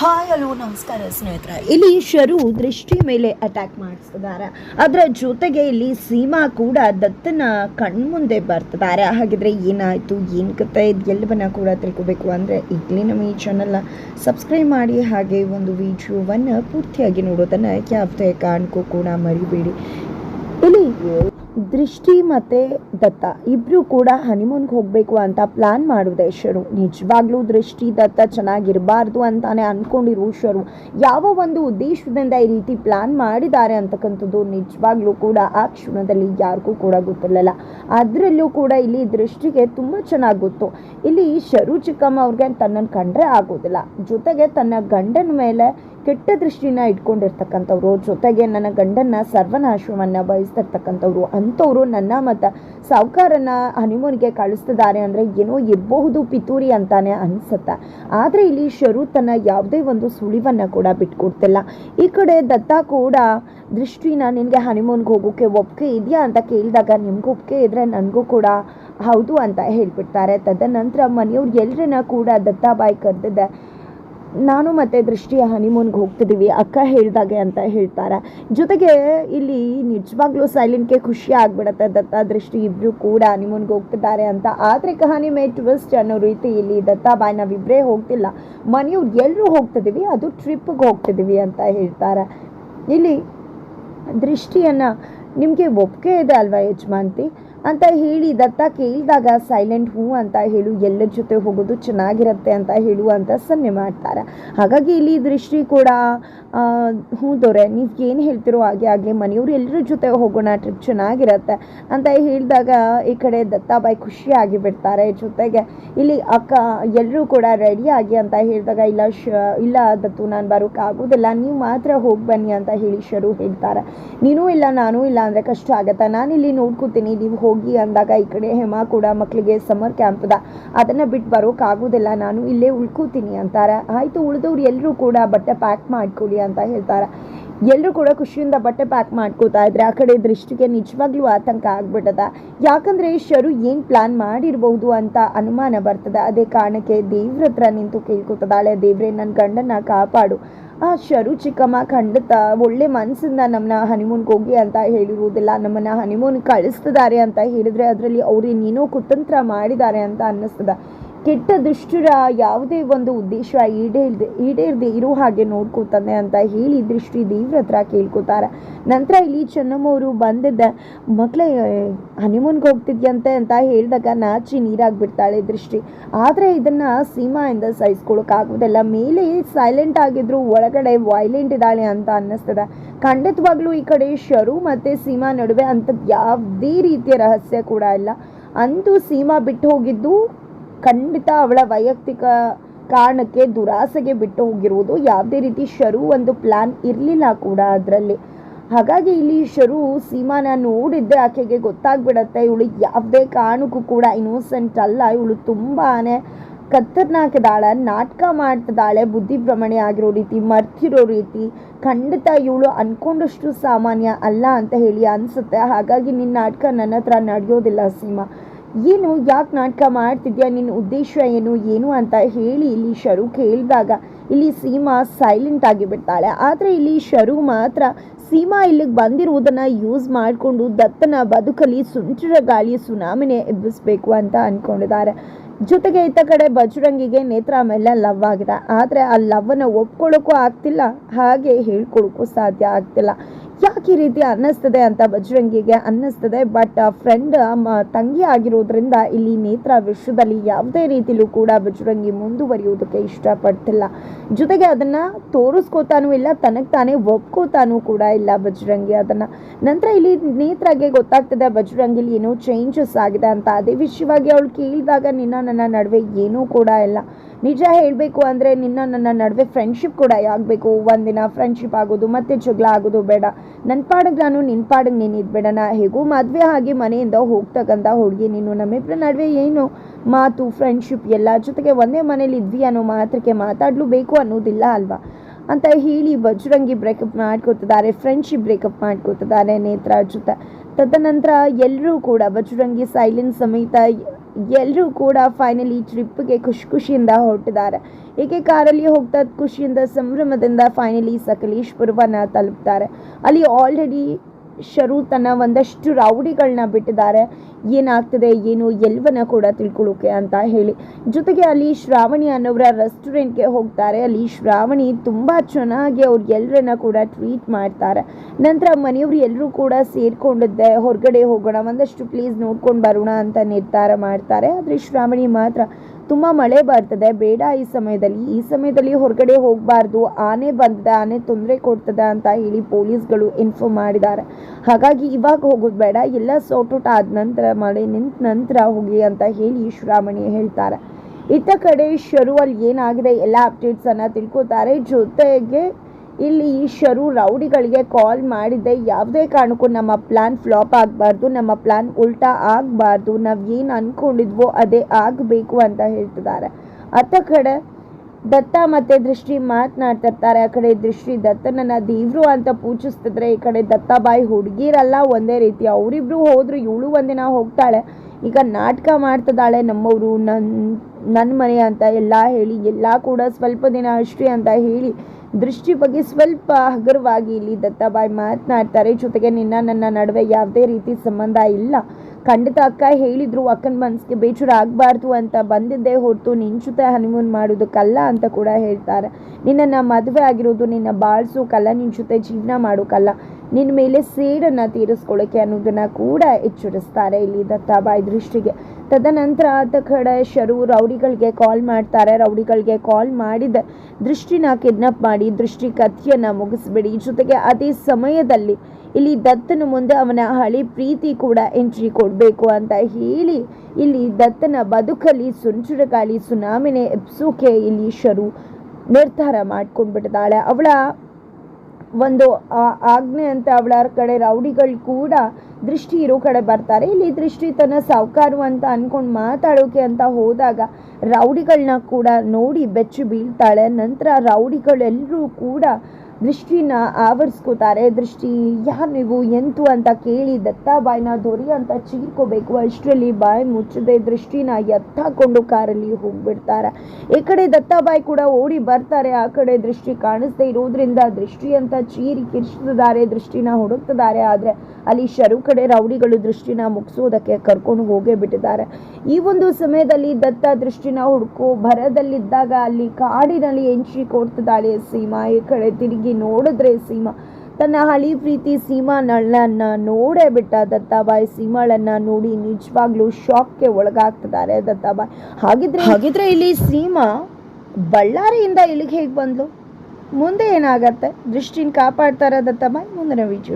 Hi, hello, ನಮಸ್ಕಾರ ಸ್ನೇಹಿತರ. ಇಲ್ಲಿ ಶರು ದೃಷ್ಟಿ ಮೇಲೆ ಅಟ್ಯಾಕ್ ಮಾಡಿಸ್ತಿದ್ದಾರೆ. ಅದರ ಜೊತೆಗೆ ಇಲ್ಲಿ ಸೀಮಾ ಕೂಡ ದತ್ತನ ಕಣ್ಮುಂದೆ ಬರ್ತಿದ್ದಾರೆ. ಹಾಗಿದ್ರೆ ಏನಾಯಿತು, ಏನು ಕತೆ ಇದು ಎಲ್ಲವನ್ನ ಕೂಡ ತಿಳ್ಕೊಬೇಕು ಅಂದರೆ ಈಗಲೇ ನಮ್ಮ ಈ ಚಾನಲ್ನ ಸಬ್ಸ್ಕ್ರೈಬ್ ಮಾಡಿ. ಹಾಗೆ ಒಂದು ವಿಡಿಯೋವನ್ನು ಪೂರ್ತಿಯಾಗಿ ನೋಡೋದನ್ನು ಯಾವುದೇ ಕಾರಣಕ್ಕೂ ಕೂಡ ಮರಿಬೇಡಿ. ಇಲ್ಲಿ ದೃಷ್ಟಿ ಮತ್ತೆ ದತ್ತ. ಇಬ್ರು ಕೂಡ ಹನಿಮೂನ್ಗೆ ಹೋಗ್ಬೇಕು ಅಂತ ಪ್ಲಾನ್ ಮಾಡಿದೆ ಶರು. ನಿಜವಾಗ್ಲೂ ದೃಷ್ಟಿ, ದತ್ತ ಚೆನ್ನಾಗಿರಬಾರ್ದು ಅಂತಾನೆ ಅನ್ಕೊಂಡಿರು ಶರು. ಯಾವ ಒಂದು ಉದ್ದೇಶದಿಂದ ಈ ರೀತಿ ಪ್ಲಾನ್ ಮಾಡಿದ್ದಾರೆ ಅಂತಕ್ಕಂಥದ್ದು ನಿಜವಾಗ್ಲೂ ಕೂಡ ಆ ಕ್ಷಣದಲ್ಲಿ ಯಾರಿಗೂ ಕೂಡ ಗೊತ್ತಿರಲಿಲ್ಲ. ಅದರಲ್ಲೂ ಕೂಡ ಇಲ್ಲಿ ದೃಷ್ಟಿಗೆ ತುಂಬ ಚೆನ್ನಾಗಿ ಗೊತ್ತು. ಇಲ್ಲಿ ಶರು ಚಿಕ್ಕಮ್ಮ ಅವ್ರಿಗೆ ತನ್ನನ್ನು ಕಂಡ್ರೆ ಆಗೋದಿಲ್ಲ. ಜೊತೆಗೆ ತನ್ನ ಗಂಡನ ಮೇಲೆ ಕೆಟ್ಟ ದೃಷ್ಟಿನ ಇಟ್ಕೊಂಡಿರ್ತಕ್ಕಂಥವ್ರು, ಜೊತೆಗೆ ನನ್ನ ಗಂಡನ ಸರ್ವನಾಶವನ್ನ ಬಯಸ್ತಿರ್ತಕ್ಕಂಥವ್ರು, ಅಂಥವ್ರು ನನ್ನ ಮತ ಸಾವುಕಾರನ ಹನಿಮೂನಿಗೆ ಕಳಿಸ್ತಿದ್ದಾರೆ ಅಂದರೆ ಏನೋ ಇರಬಹುದು ಪಿತೂರಿ ಅಂತಾನೆ ಅನಿಸುತ್ತೆ. ಆದರೆ ಇಲ್ಲಿ ಶರು ತನ್ನ ಯಾವುದೇ ಒಂದು ಸುಳಿವನ್ನು ಕೂಡ ಬಿಟ್ಕೊಡ್ತಿಲ್ಲ. ಈ ಕಡೆ ದತ್ತ ಕೂಡ, ದೃಷ್ಟಿನ ನಿನಗೆ ಹನಿಮೂನ್ಗೆ ಹೋಗೋಕ್ಕೆ ಒಪ್ಪಿಗೆ ಇದೆಯಾ? ಅಂತ ಕೇಳಿದಾಗ, ನಿಮ್ಗೆ ಒಪ್ಪಿಗೆ ಇದ್ರೆ ನನಗೂ ಕೂಡ ಹೌದು ಅಂತ ಹೇಳ್ಬಿಡ್ತಾರೆ. ತದನಂತರ ಮನೆಯವ್ರು ಎಲ್ಲರನ್ನ ಕೂಡ ದತ್ತಾಬಾಯಿ ಕರೆದಿದ್ದೆ ನಾನು ಮತ್ತೆ ದೃಷ್ಟಿಯ ಹನಿಮೂನ್ಗೆ ಹೋಗ್ತಿದ್ದೀವಿ ಅಕ್ಕ ಹೇಳಿದಾಗೆ ಅಂತ ಹೇಳ್ತಾರೆ. ಜೊತೆಗೆ ಇಲ್ಲಿ ನಿಜವಾಗ್ಲೂ ಸೈಲೆಂಟ್ಗೆ ಖುಷಿ ಆಗ್ಬಿಡತ್ತೆ, ದತ್ತ ದೃಷ್ಟಿ ಇಬ್ರು ಕೂಡ ಹನಿಮೂನ್ಗೆ ಹೋಗ್ತಿದ್ದಾರೆ ಅಂತ. ಆದರೆ ಕಹಾನಿ ಮೇ ಟ್ವಿಸ್ಟ್ ಅನ್ನೋ ರೀತಿ ಇಲ್ಲಿ ದತ್ತಾಬಾಯಿ ನಾವಿಬ್ಬರೇ ಹೋಗ್ತಿಲ್ಲ. ಮನೆಯವ್ರು ಎಲ್ಲರೂ ಹೋಗ್ತಿದ್ದೀವಿ ಅದು ಟ್ರಿಪ್ಗೆ ಹೋಗ್ತಿದ್ದೀವಿ ಅಂತ ಹೇಳ್ತಾರೆ. ಇಲ್ಲಿ ದೃಷ್ಟಿಯನ್ನು ನಿಮಗೆ ಒಪ್ಪಿಗೆ ಇದೆ ಅಲ್ವಾ ಯಜಮಾನ್ತಿ? ಅಂತ ಹೇಳಿ ದತ್ತ ಕೇಳಿದಾಗ ಸೈಲೆಂಟ್ ಹೂ ಅಂತ ಹೇಳು, ಎಲ್ಲರ ಜೊತೆ ಹೋಗೋದು ಚೆನ್ನಾಗಿರುತ್ತೆ ಅಂತ ಹೇಳುವಂಥ ಸನ್ನೆ ಮಾಡ್ತಾರೆ. ಹಾಗಾಗಿ ಇಲ್ಲಿ ದೃಷ್ಟಿ ಕೂಡ ಹ್ಞೂ ದೊರೆ ನೀವು ಏನು ಹೇಳ್ತಿರೋ ಹಾಗೆ ಆಗಲಿ, ಮನೆಯವರು ಎಲ್ಲರ ಜೊತೆ ಹೋಗೋಣ ಟ್ರಿಪ್ ಚೆನ್ನಾಗಿರತ್ತೆ ಅಂತ ಹೇಳಿದಾಗ ಈ ಕಡೆ ದತ್ತಾಬಾಯಿ ಖುಷಿಯಾಗಿ ಬಿಡ್ತಾರೆ ಜೊತೆಗೆ. ಇಲ್ಲಿ ಅಕ್ಕ ಎಲ್ಲರೂ ಕೂಡ ರೆಡಿಯಾಗಿ ಅಂತ ಹೇಳಿದಾಗ, ಇಲ್ಲ ಶ, ಇಲ್ಲ ದತ್ತು, ನಾನು ಬರೋಕ್ಕಾಗೋದಿಲ್ಲ ನೀವು ಮಾತ್ರ ಹೋಗಿ ಬನ್ನಿ ಅಂತ ಹೇಳಿ ಶರು ಹೇಳ್ತಾರೆ. ನೀನು ಇಲ್ಲ, ನಾನು ಇಲ್ಲ ಅಂದರೆ ಕಷ್ಟ ಆಗುತ್ತೆ. ನಾನು ಇಲ್ಲಿ ನೋಡ್ಕೋತೀನಿ, ನೀವು ಹೋಗಿ ಅಂದಾಗ ಈ ಕಡೆ ಹೇಮಾ ಕೂಡ ಮಕ್ಕಳಿಗೆ ಸಮ್ಮರ್ ಕ್ಯಾಂಪ್ದ ಅದ ಅದನ್ನು ಬಿಟ್ಟು ಬರೋಕ್ಕಾಗೋದಿಲ್ಲ ನಾನು ಇಲ್ಲೇ ಉಳ್ಕೋತೀನಿ ಅಂತಾರೆ. ಆಯಿತು, ಉಳಿದವ್ರು ಎಲ್ಲರೂ ಕೂಡ ಬಟ್ಟೆ ಪ್ಯಾಕ್ ಮಾಡ್ಕೊಳ್ಳಿ ಅಂತ ಹೇಳ್ತಾರೆ. ಎಲ್ಲರೂ ಕೂಡ ಖುಷಿಯಿಂದ ಬಟ್ಟೆ ಪ್ಯಾಕ್ ಮಾಡ್ಕೋತಾ ಇದ್ರೆ ಆ ಕಡೆ ದೃಷ್ಟಿಗೆ ನಿಜವಾಗ್ಲೂ ಆತಂಕ ಆಗ್ಬಿಟ್ಟದ. ಯಾಕಂದ್ರೆ ಶರು ಏನು ಪ್ಲಾನ್ ಮಾಡಿರಬಹುದು ಅಂತ ಅನುಮಾನ ಬರ್ತದೆ. ಅದೇ ಕಾರಣಕ್ಕೆ ದೇವ್ರ ಹತ್ರ ನಿಂತು ಕೇಳ್ಕೊತದಾಳೆ ದೇವ್ರೆ ನನ್ನ ಗಂಡನ ಕಾಪಾಡು. ಆ ಶರು ಚಿಕ್ಕಮ್ಮ ಖಂಡಿತ ಒಳ್ಳೆ ಮನಸ್ಸಿಂದ ನಮ್ಮನ್ನ ಹನಿಮೂನ್ಗೆ ಹೋಗಿ ಅಂತ ಹೇಳಿರುವುದಿಲ್ಲ. ನಮ್ಮನ್ನ ಹನಿಮೂನ್ ಕಳಿಸ್ತಿದ್ದಾರೆ ಅಂತ ಹೇಳಿದ್ರೆ ಅದರಲ್ಲಿ ಅವ್ರು ನೀನೋ ಕುತಂತ್ರ ಮಾಡಿದ್ದಾರೆ ಅಂತ ಅನ್ನಿಸ್ತದ. ಕೆಟ್ಟ ದುಷ್ಟರ ಯಾವುದೇ ಒಂದು ಉದ್ದೇಶ ಈಡೇರ್ದೆ ಈಡೇರ್ದೆ ಇರೋ ಹಾಗೆ ನೋಡ್ಕೋತಾನೆ ಅಂತ ಹೇಳಿ ದೃಷ್ಟಿ ದೇವ್ರ ಹತ್ರ ಕೇಳ್ಕೊತಾರೆ. ನಂತರ ಇಲ್ಲಿ ಚೆನ್ನಮ್ಮವರು ಬಂದಿದ್ದ ಮಕ್ಕಳೇ ಹನಿಮೂನ್ಗೆ ಹೋಗ್ತಿದ್ಯಂತೆ ಅಂತ ಹೇಳಿದಾಗ ನಾಚಿ ನೀರಾಗ್ಬಿಡ್ತಾಳೆ ದೃಷ್ಟಿ. ಆದರೆ ಇದನ್ನು ಸೀಮಾಯಿಂದ ಸಹಿಸ್ಕೊಳಕ್ಕಾಗೋದಿಲ್ಲ ಮೇಲೆ ಸೈಲೆಂಟ್ ಆಗಿದ್ರು ಒಳಗಡೆ ವೈಲೆಂಟ್ ಇದ್ದಾಳೆ ಅಂತ ಅನ್ನಿಸ್ತದೆ. ಖಂಡಿತವಾಗ್ಲೂ ಈ ಕಡೆ ಶರು ಮತ್ತು ಸೀಮಾ ನಡುವೆ ಅಂಥದ್ದು ಯಾವುದೇ ರೀತಿಯ ರಹಸ್ಯ ಕೂಡ ಇಲ್ಲ. ಅಂತೂ ಸೀಮಾ ಬಿಟ್ಟು ಹೋಗಿದ್ದು ಖಂಡಿತ ಅವಳ ವೈಯಕ್ತಿಕ ಕಾರಣಕ್ಕೆ ದುರಾಸೆಗೆ ಬಿಟ್ಟು ಹೋಗಿರುವುದು ಯಾವುದೇ ರೀತಿ ಶರು ಒಂದು ಪ್ಲಾನ್ ಇರಲಿಲ್ಲ ಕೂಡ ಅದರಲ್ಲಿ. ಹಾಗಾಗಿ ಇಲ್ಲಿ ಶರು ಸೀಮಾನ ನೋಡಿದ್ದೆ ಆಕೆಗೆ ಗೊತ್ತಾಗ್ಬಿಡತ್ತೆ, ಇವಳು ಯಾವುದೇ ಕಾರಣಕ್ಕೂ ಕೂಡ ಇನ್ನೋಸೆಂಟ್ ಅಲ್ಲ, ಇವಳು ತುಂಬಾ ಕತ್ತರ್ನಾಕಿದಾಳೆ, ನಾಟಕ ಮಾಡ್ತಿದ್ದಾಳೆ ಬುದ್ಧಿಭ್ರಮಣೆ ಆಗಿರೋ ರೀತಿ, ಮರ್ತಿರೋ ರೀತಿ, ಖಂಡಿತ ಇವಳು ಅನ್ಕೊಂಡಷ್ಟು ಸಾಮಾನ್ಯ ಅಲ್ಲ ಅಂತ ಹೇಳಿ ಅನಿಸುತ್ತೆ. ಹಾಗಾಗಿ ನಿನ್ನ ನಾಟಕ ನನ್ನ ಹತ್ರ ನಡೆಯೋದಿಲ್ಲ ಸೀಮಾ. ಏನು, ಯಾಕೆ ನಾಟಕ ಮಾಡ್ತಿದ್ಯಾ? ನಿನ್ನ ಉದ್ದೇಶ ಏನು? ಏನು ಅಂತ ಹೇಳಿ ಇಲ್ಲಿ ಶರು ಕೇಳಿದಾಗ ಇಲ್ಲಿ ಸೀಮಾ ಸೈಲೆಂಟ್ ಆಗಿಬಿಡ್ತಾಳೆ ಆದರೆ ಇಲ್ಲಿ ಶರು ಮಾತ್ರ ಸೀಮಾ ಇಲ್ಲಿಗೆ ಬಂದಿರುವುದನ್ನು ಯೂಸ್ ಮಾಡಿಕೊಂಡು ದತ್ತನ ಬದುಕಲಿ ಸುಂಟರ ಗಾಳಿ ಸುನಾಮಿನೇ ಎಬ್ಬಿಸ್ಬೇಕು ಅಂತ ಅಂದ್ಕೊಂಡಿದ್ದಾರೆ ಜೊತೆಗೆ ಇತ್ತ ಕಡೆ ಬಜರಂಗಿಗೆ ನೇತ್ರ ಮೇಲೆ ಲವ್ ಆಗಿದೆ. ಆದರೆ ಆ ಲವ್ವನ್ನು ಒಪ್ಕೊಳ್ಳೋಕ್ಕೂ ಆಗ್ತಿಲ್ಲ, ಹಾಗೆ ಹೇಳ್ಕೊಳಕ್ಕೂ ಸಾಧ್ಯ ಆಗ್ತಿಲ್ಲ. ಯಾಕೆ ಈ ರೀತಿ ಅನ್ನಿಸ್ತದೆ ಅಂತ ಬಜರಂಗಿಗೆ ಅನ್ನಿಸ್ತದೆ. ಬಟ್ ಫ್ರೆಂಡ್ ತಂಗಿ ಆಗಿರೋದ್ರಿಂದ ಇಲ್ಲಿ ನೇತ್ರ ವಿಶ್ವದಲ್ಲಿ ಯಾವುದೇ ರೀತಿಲೂ ಕೂಡ ಬಜರಂಗಿ ಮುಂದುವರಿಯೋದಕ್ಕೆ ಇಷ್ಟಪಡ್ತಿಲ್ಲ. ಜೊತೆಗೆ ಅದನ್ನ ತೋರಿಸ್ಕೋತಾನೂ ಇಲ್ಲ, ತನಗೆ ತಾನೇ ಒಪ್ಕೋತಾನೂ ಕೂಡ ಇಲ್ಲ ಬಜರಂಗಿ ಅದನ್ನ. ನಂತರ ಇಲ್ಲಿ ನೇತ್ರಾಗೆ ಗೊತ್ತಾಗ್ತದೆ ಬಜರಂಗಿಲಿ ಏನೋ ಚೇಂಜಸ್ ಆಗಿದೆ ಅಂತ. ಅದೇ ವಿಷಯವಾಗಿ ಅವಳು ಕೇಳಿದಾಗ ನಿನ್ನ ನನ್ನ ನಡುವೆ ಏನೂ ಕೂಡ ಇಲ್ಲ. ನಿಜ ಹೇಳಬೇಕು ಅಂದರೆ ನಿನ್ನ ನನ್ನ ನಡುವೆ ಫ್ರೆಂಡ್ಶಿಪ್ ಕೂಡ ಆಗಬೇಕು. ಒಂದಿನ ಫ್ರೆಂಡ್ಶಿಪ್ ಆಗೋದು, ಮತ್ತೆ ಜಗಳ ಆಗೋದು ಬೇಡ. ನನ್ನ ಪಾಡಿಗೆ ನಾನು ನಿನ್ನ ಪಾಡಿಗೆ ನೀನು ನಾ ಹೇಗೂ ಮದುವೆ ಆಗಿ ಮನೆಯಿಂದ ಹೋಗ್ತಕ್ಕಂಥ ಹುಡುಗಿ ನೀನು. ನಮ್ಮಿಬ್ಬರ ನಡುವೆ ಏನು ಮಾತು ಫ್ರೆಂಡ್ಶಿಪ್ ಎಲ್ಲ ಜೊತೆಗೆ ಒಂದೇ ಮನೇಲಿ ಇದ್ವಿ ಅನ್ನೋ ಮಾತ್ರಕ್ಕೆ ಮಾತಾಡಲು ಬೇಕು ಅನ್ನೋದಿಲ್ಲ ಅಲ್ವಾ? ಅಂತ ಹೇಳಿ ಬಜರಂಗಿ ಬ್ರೇಕಪ್ ಮಾಡ್ಕೋತಿದ್ದಾರೆ ಫ್ರೆಂಡ್ಶಿಪ್ ಬ್ರೇಕಪ್ ಮಾಡ್ಕೋತಿದ್ದಾರೆ ನೇತ್ರ ಜೊತೆ ತದನಂತರ ಎಲ್ಲರೂ ಕೂಡ ಬಜರಂಗಿ ಸೈಲೆನ್ಸ್ ಸಮೇತ ಎಲ್ಲರೂ ಕೂಡ ಫೈನಲಿ ಟ್ರಿಪ್ಗೆ ಖುಷಿ ಖುಷಿಯಿಂದ ಹೊರಟಿದ್ದಾರೆ. ಏಕೆ ಕಾರಲ್ಲಿ ಹೋಗ್ತಾ ಖುಷಿಯಿಂದ ಸಂಭ್ರಮದಿಂದ ಫೈನಲಿ ಸಕಲೇಶ್ಪುರವನ್ನು ತಲುಪ್ತಾರೆ. ಅಲ್ಲಿ ಆಲ್ರೆಡಿ ಶರು ತನ್ನ ಒಂದಷ್ಟು ರೌಡಿಗಳನ್ನ ಬಿಟ್ಟಿದ್ದಾರೆ. ಏನಾಗ್ತದೆ, ಏನು ಎಲ್ಲವನ್ನ ಕೂಡ ತಿಳ್ಕೊಳ್ಳೋಕೆ ಅಂತ ಹೇಳಿ. ಜೊತೆಗೆ ಅಲ್ಲಿ ಶ್ರಾವಣಿ ಅನ್ನೋರ ರೆಸ್ಟೋರೆಂಟ್ಗೆ ಹೋಗ್ತಾರೆ. ಅಲ್ಲಿ ಶ್ರಾವಣಿ ತುಂಬ ಚೆನ್ನಾಗಿ ಅವ್ರು ಎಲ್ಲರನ್ನ ಕೂಡ ಟ್ರೀಟ್ ಮಾಡ್ತಾರೆ. ನಂತರ ಮನೆಯವರು ಎಲ್ಲರೂ ಕೂಡ ಸೇರ್ಕೊಂಡಿದ್ದೆ, ಹೊರಗಡೆ ಹೋಗೋಣ, ಒಂದಷ್ಟು ಪ್ಲೇಸ್ ನೋಡ್ಕೊಂಡು ಬರೋಣ ಅಂತ ನಿರ್ಧಾರ ಮಾಡ್ತಾರೆ. ಆದರೆ ಶ್ರಾವಣಿ ಮಾತ್ರ ತುಂಬ ಮಳೆ ಬರ್ತದೆ. ಬೇಡ ಈ ಸಮಯದಲ್ಲಿ. ಈ ಸಮಯದಲ್ಲಿ ಹೊರಗಡೆ ಹೋಗಬಾರ್ದು. ಆನೆ ಬಂದಿದೆ. ಆನೆ ತೊಂದರೆ ಕೊಡ್ತದೆ ಅಂತ ಹೇಳಿ ಪೊಲೀಸ್ಗಳು ಇನ್ಫಾರ್ಮ್ ಮಾಡಿದ್ದಾರೆ. ಹಾಗಾಗಿ ಇವಾಗ ಹೋಗೋದು ಬೇಡ. ಎಲ್ಲ ಸೋಟೋಟ ಆದ ನಂತರ, ಮಳೆ ನಿಂತ ನಂತರ ಹೋಗಿ ಅಂತ ಹೇಳಿ ಶ್ರಾವಣಿ ಹೇಳ್ತಾರೆ. ಇತ್ತ ಕಡೆ ಶರು ಅಲ್ಲಿ ಏನಾಗಿದೆ? ಎಲ್ಲ ಅಪ್ಡೇಟ್ಸನ್ನು ತಿಳ್ಕೊತಾರೆ. ಜೊತೆಗೆ ಇಲ್ಲಿ ಈಶ್ವರು ರೌಡಿಗಳಿಗೆ ಕಾಲ್ ಮಾಡಿದ್ದೆ. ಯಾವುದೇ ಕಾರಣಕ್ಕೂ ನಮ್ಮ ಪ್ಲಾನ್ ಫ್ಲಾಪ್ ಆಗಬಾರ್ದು, ನಮ್ಮ ಪ್ಲಾನ್ ಉಲ್ಟಾ ಆಗಬಾರ್ದು. ನಾವು ಏನು ಅಂದ್ಕೊಂಡಿದ್ವೋ ಅದೇ ಆಗಬೇಕು ಅಂತ ಹೇಳ್ತಿದ್ದಾರೆ. ಅತ್ತ ಕಡೆ ದತ್ತ ಮತ್ತು ದೃಷ್ಟಿ ಮಾತನಾಡ್ತಿರ್ತಾರೆ. ಆ ಕಡೆ ದೃಷ್ಟಿ ದತ್ತನನ್ನು ದೇವ್ರು ಅಂತ ಪೂಜಿಸ್ತಿದ್ರೆ ಈ ಕಡೆ ದತ್ತಾಬಾಯಿ ಹುಡುಗಿರಲ್ಲ ಒಂದೇ ರೀತಿ. ಅವರಿಬ್ರು ಹೋದ್ರು ಇವಳು ಒಂದಿನ ಹೋಗ್ತಾಳೆ. ಈಗ ನಾಟಕ ಮಾಡ್ತಿದ್ದಾಳೆ ನಮ್ಮವರು ನನ್ನ ನನ್ನ ಮನೆ ಅಂತ ಎಲ್ಲ ಹೇಳಿ, ಎಲ್ಲ ಕೂಡ ಸ್ವಲ್ಪ ದಿನ ಅಷ್ಟೇ ಅಂತ ಹೇಳಿ ದೃಷ್ಟಿ ಬಗ್ಗೆ ಸ್ವಲ್ಪ ಹಗುರವಾಗಿ ಇಲ್ಲಿ ದತ್ತಾಬಾಯಿ ಮಾತನಾಡ್ತಾರೆ. ಜೊತೆಗೆ ನಿನ್ನ ನನ್ನ ನಡುವೆ ಯಾವುದೇ ರೀತಿ ಸಂಬಂಧ ಇಲ್ಲ. ಖಂಡಿತ ಅಕ್ಕ, ಹೇಳಿದ್ರು, ಅಕ್ಕನ ಮನಸ್ಸಿಗೆ ಬೇಜಾರು ಆಗಬಾರ್ದು ಅಂತ ಬಂದಿದ್ದೆ ಹೊರತು ನಿನ್ನ ಜೊತೆ ಹನಿಮೂನ್ ಮಾಡೋದಕ್ಕಲ್ಲ ಅಂತ ಕೂಡ ಹೇಳ್ತಾರೆ. ನಿನ್ನನ್ನು ಮದುವೆ ಆಗಿರೋದು ನಿನ್ನ ಬಾಳ್ಸೋಕಲ್ಲ ನಿನ್ನ ಜೊತೆ ಜೀವನ ಮಾಡೋಕಲ್ಲ. ನಿನ್ನ ಮೇಲೆ ಸೇಡನ್ನು ತೀರಿಸ್ಕೊಳ್ಳೋಕೆ ಅನ್ನೋದನ್ನು ಕೂಡ ಎಚ್ಚರಿಸ್ತಾರೆ ಇಲ್ಲಿ ದತ್ತಾಬಾಯಿ ದೃಷ್ಟಿಗೆ. ತದನಂತರ ಆತ ಕಡೆ ಶರು ರೌಡಿಗಳಿಗೆ ಕಾಲ್ ಮಾಡ್ತಾರೆ. ರೌಡಿಗಳಿಗೆ ಕಾಲ್ ಮಾಡಿದ ದೃಷ್ಟಿನ ಕಿಡ್ನಾಪ್ ಮಾಡಿ, ದೃಷ್ಟಿ ಕಥೆಯನ್ನು ಮುಗಿಸ್ಬಿಡಿ. ಜೊತೆಗೆ ಅದೇ ಸಮಯದಲ್ಲಿ ಇಲ್ಲಿ ದತ್ತನ ಮುಂದೆ ಅವನ ಹಳೆ ಪ್ರೀತಿ ಕೂಡ ಎಂಟ್ರಿ ಕೊಡಬೇಕು ಅಂತ ಹೇಳಿ ಇಲ್ಲಿ ದತ್ತನ ಬದುಕಲ್ಲಿ ಸುಂಚುರ ಗಾಳಿ ಸುನಾಮಿನೇ ಎಬ್ಸೋಕೆ ಇಲ್ಲಿ ಶರು ನಿರ್ಧಾರ ಮಾಡ್ಕೊಂಡ್ಬಿಟ್ಟಿದ್ದಾಳೆ. ಅವಳ ಒಂದು ಆಜ್ಞೆ ಅಂತ ಅವಳ ಕಡೆ ರೌಡಿಗಳು ಕೂಡ ದೃಷ್ಟಿ ಇರೋ ಕಡೆ ಬರ್ತಾರೆ. ಇಲ್ಲಿ ದೃಷ್ಟಿ ತನ್ನ ಸಾವುಕಾರು ಅಂತ ಅಂದ್ಕೊಂಡು ಮಾತಾಡೋಕೆ ಅಂತ ಹೋದಾಗ ರೌಡಿಗಳನ್ನ ಕೂಡ ನೋಡಿ ಬೆಚ್ಚಿ ಬೀಳ್ತಾಳೆ. ನಂತರ ರೌಡಿಗಳೆಲ್ಲರೂ ಕೂಡ ದೃಷ್ಟಿನ ಆವರಿಸ್ಕೋತಾರೆ. ದೃಷ್ಟಿ ಯಾರು ನೀವು? ಎಂತು ಅಂತ ಕೇಳಿ ದತ್ತಾಬಾಯಿನ ದೊರಿ ಅಂತ ಚೀರ್ಕೋಬೇಕು. ಅಷ್ಟರಲ್ಲಿ ಬಾಯಿ ಮುಚ್ಚದೆ ದೃಷ್ಟಿನ ಎತ್ತಾಕೊಂಡು ಕಾರಲ್ಲಿ ಹೋಗ್ಬಿಡ್ತಾರೆ. ಈ ಕಡೆ ದತ್ತಾಬಾಯಿ ಕೂಡ ಓಡಿ ಬರ್ತಾರೆ. ಆ ಕಡೆ ದೃಷ್ಟಿ ಕಾಣಿಸ್ದೇ ಇರೋದ್ರಿಂದ ದೃಷ್ಟಿ ಅಂತ ಚೀರಿ ಕಿರ್ಚಿದ್ದಾರೆ ದೃಷ್ಟಿನ ಹುಡುಕ್ತಿದ್ದಾರೆ. ಆದರೆ ಅಲ್ಲಿ ಶರು ಕಡೆ ರೌಡಿಗಳು ದೃಷ್ಟಿನ ಮುಗಿಸೋದಕ್ಕೆ ಕರ್ಕೊಂಡು ಹೋಗೇ ಬಿಟ್ಟಿದ್ದಾರೆ. ಈ ಒಂದು ಸಮಯದಲ್ಲಿ ದತ್ತ ದೃಷ್ಟಿನ ಹುಡುಕೋ ಭರದಲ್ಲಿದ್ದಾಗ ಅಲ್ಲಿ ಕಾಡಿನಲ್ಲಿ ಎಂಟ್ರಿ ಕೊಡ್ತಿದ್ದಾಳೆ ಸೀಮಾ. ಈ ಕಡೆ ತಿರುಗಿ ನೋಡಿದ್ರೆ ಸೀಮಾ ತನ್ನ ಹಳಿ ಪ್ರೀತಿ ಸೀಮಾನಳ್ಳನ್ನ ನೋಡೇ ಬಿಟ್ಟ ದತ್ತಾಬಾಯಿ ಸೀಮಾಳನ್ನ ನೋಡಿ ನಿಜವಾಗ್ಲೂ ಶಾಕ್ಗೆ ಒಳಗಾಗ್ತಿದ್ದಾರೆ ದತ್ತಾಬಾಯಿ. ಹಾಗಿದ್ರೆ ಹಾಗಿದ್ರೆ ಇಲ್ಲಿ ಸೀಮಾ ಬಳ್ಳಾರಿಯಿಂದ ಇಲ್ಲಿಗೆ ಹೇಗೆ ಬಂದ್ಲು? ಮುಂದೆ ಏನಾಗತ್ತೆ? ದೃಷ್ಟಿನ ಕಾಪಾಡ್ತಾರ ದತ್ತಾಬಾಯಿ? ಮುಂದಿನ ವಿಚಾರ